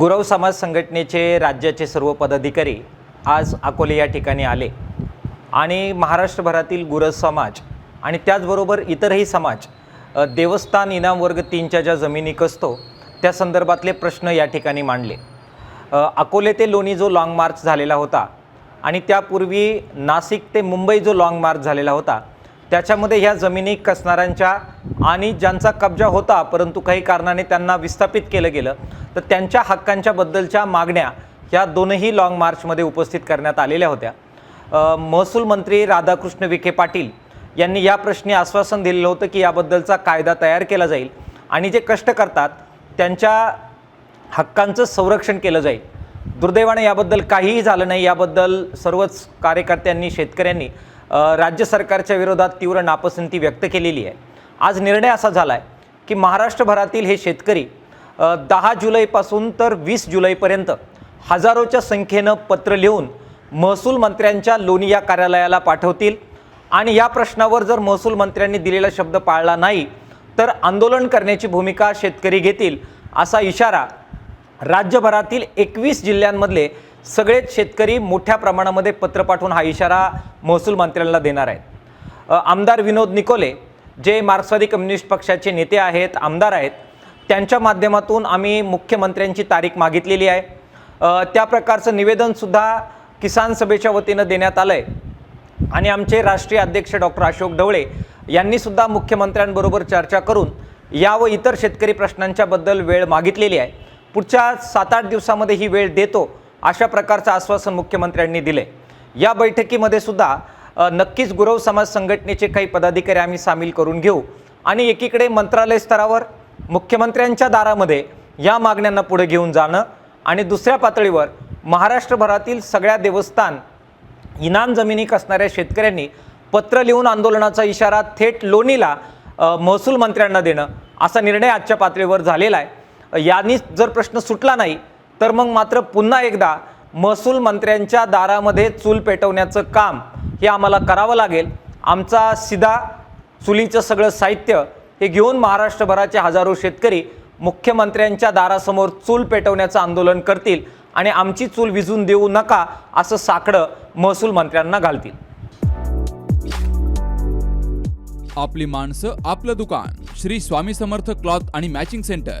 गुरव समाज संघटनेचे राज्याचे सर्व पदाधिकारी आज अकोले या ठिकाणी आले. आणि महाराष्ट्रभरातील गुरव समाज आणि त्याचबरोबर इतरही समाज देवस्थान इनाम वर्ग तीनच्या ज्या जमिनी कसतो त्या संदर्भातले प्रश्न या ठिकाणी मांडले. अकोले ते लोणी जो लाँग मार्च झालेला होता आणि त्यापूर्वी नाशिक ते मुंबई जो लाँग मार्च झालेला होता त्याच्यामध्ये ह्या जमिनी कसणाऱ्यांच्या आणि ज्यांचा कब्जा होता परंतु काही कारणाने त्यांना विस्थापित केलं गेलं तर त्यांच्या हक्कांच्या बद्दलच्या मागण्या ह्या दोनही लाँग मार्चमध्ये उपस्थित करण्यात आलेल्या होत्या. महसूल मंत्री राधाकृष्ण विखे पाटील यांनी या प्रश्नी आश्वासन दिलेलं होतं की याबद्दलचा कायदा तयार केला जाईल आणि जे कष्ट करतात त्यांच्या हक्कांचं संरक्षण केलं जाईल. दुर्दैवाने याबद्दल काहीही झालं नाही. याबद्दल सर्वच कार्यकर्त्यांनी शेतकऱ्यांनी राज्य सरकारच्या विरोधात तीव्र नापसंती व्यक्त केलेली आहे. आज निर्णय असा झाला आहे की महाराष्ट्रभरातील हे शेतकरी दहा जुलैपासून तर वीस जुलैपर्यंत हजारोच्या संख्येनं पत्र लिहून महसूल मंत्र्यांच्या लोणी या कार्यालयाला पाठवतील. आणि या प्रश्नावर जर महसूल मंत्र्यांनी दिलेला शब्द पाळला नाही तर आंदोलन करण्याची भूमिका शेतकरी घेतील असा इशारा राज्यभरातील एकवीस जिल्ह्यांमधले सगळेच शेतकरी मोठ्या प्रमाणामध्ये पत्र पाठवून हा इशारा महसूल मंत्र्यांना देणार आहेत. आमदार विनोद निकोले जे मार्क्सवादी कम्युनिस्ट पक्षाचे नेते आहेत आमदार आहेत त्यांच्या माध्यमातून आम्ही मुख्यमंत्र्यांची तारीख मागितलेली आहे. त्या प्रकारचं निवेदनसुद्धा किसान सभेच्या वतीनं देण्यात आलं आहे आणि आमचे राष्ट्रीय अध्यक्ष डॉक्टर अशोक ढवळे यांनीसुद्धा मुख्यमंत्र्यांबरोबर चर्चा करून या व इतर शेतकरी प्रश्नांच्याबद्दल वेळ मागितलेली आहे. पुढच्या सात आठ दिवसामध्ये ही वेळ देतो. अशा प्रकारचं आश्वासन मुख्यमंत्र्यांनी दिले. या बैठकीमध्ये सुद्धा नक्कीच गुरव समाज संघटनेचे काही पदाधिकारी आम्ही सामील करून घेऊ आणि एकीकडे मंत्रालय स्तरावर मुख्यमंत्र्यांच्या दारामध्ये या मागण्यांना पुढे घेऊन जाणं आणि दुसऱ्या पातळीवर महाराष्ट्रभरातील सगळ्या देवस्थान इनाम जमिनी कसणाऱ्या शेतकऱ्यांनी पत्र लिहून आंदोलनाचा इशारा थेट लोणीला महसूल मंत्र्यांना देणं असा निर्णय आजच्या पातळीवर झालेला आहे. यांनी जर प्रश्न सुटला नाही तर मग मात्र पुन्हा एकदा महसूल मंत्र्यांच्या दारामध्ये चूल पेटवण्याचं काम हे आम्हाला करावं लागेल. आमचा सिधा चुलीचं सगळं साहित्य हे घेऊन महाराष्ट्रभराचे हजारो शेतकरी मुख्यमंत्र्यांच्या दारासमोर चूल पेटवण्याचं आंदोलन करतील आणि आमची चूल विजून देऊ नका असं साकडं महसूल मंत्र्यांना घालतील. आपली माणसं आपलं दुकान. श्री स्वामी समर्थ क्लॉथ आणि मॅचिंग सेंटर.